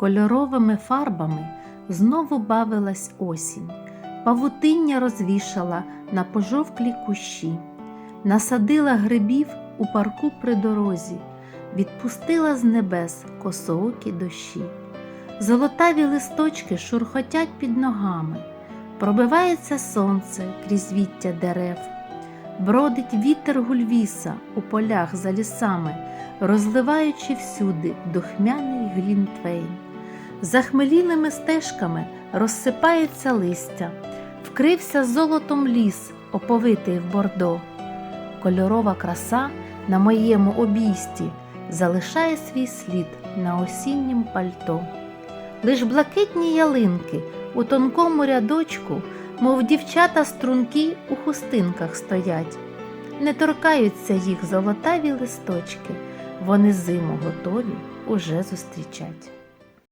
Кольоровими фарбами знову бавилась осінь, павутиння розвішала на пожовклі кущі, насадила грибів у парку при дорозі, відпустила з небес косоокі дощі. Золотаві листочки шурхотять під ногами, пробивається сонце крізь віття дерев, бродить вітер гульвіса у полях за лісами, розливаючи всюди духмяний глінтвейн. Захмелілими стежками розсипається листя, вкрився золотом ліс, оповитий в бордо. Кольорова краса на моєму обійсті залишає свій слід на осіннім пальто. Лиш блакитні ялинки у тонкому рядочку, мов дівчата струнки у хустинках стоять. Не торкаються їх золотаві листочки, вони зиму готові уже зустрічать.